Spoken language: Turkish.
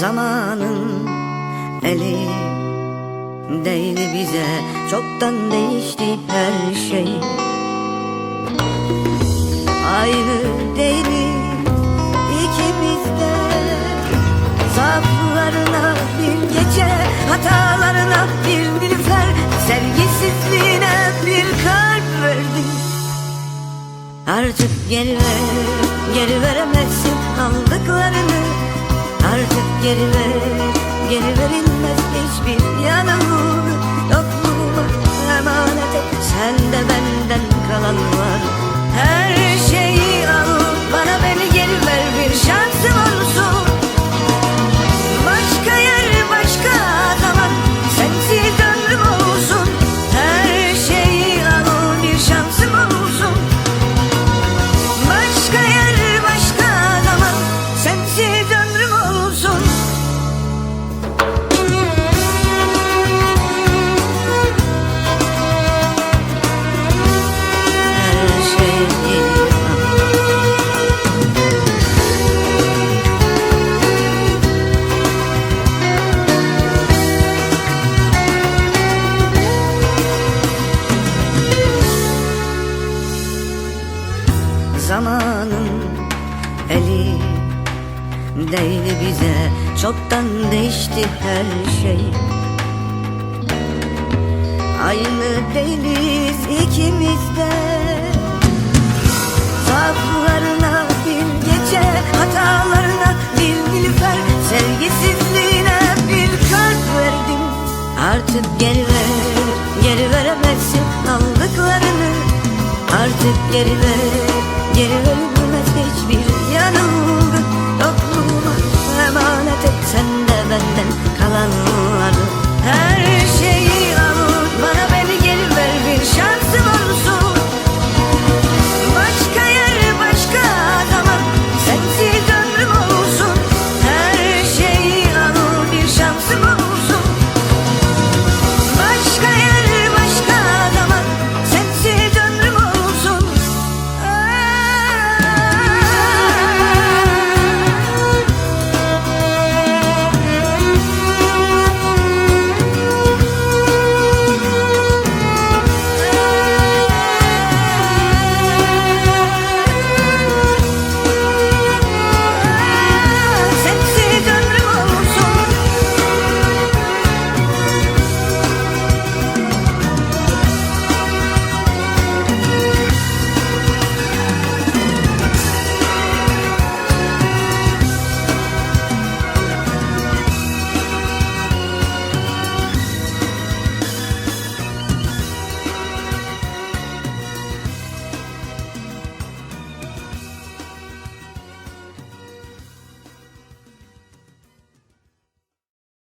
Zamanın eli değdi bize. Çoktan değişti her şey. Aynı değiliz ikimiz de. Zaaflarına bir gece Hatalarına bir nilüfer. Sevgisizliğine bir kalp verdim. Artık geri ver, geri veremezsin. Aldıklarını Artık geri ver, geri verilmez hiçbir yanımı Yokluğuma emanet et, sende benden kalan var Zamanın eli değdi bize. Çoktan değişti her şey. Aynı değiliz ikimiz de. Zaaflarına bir gece Hatalarına bir nilüfer. Sevgisizliğine bir kalp verdim. Artık geri ver Geri veremezsin aldıklarını. Artık geri ver Geri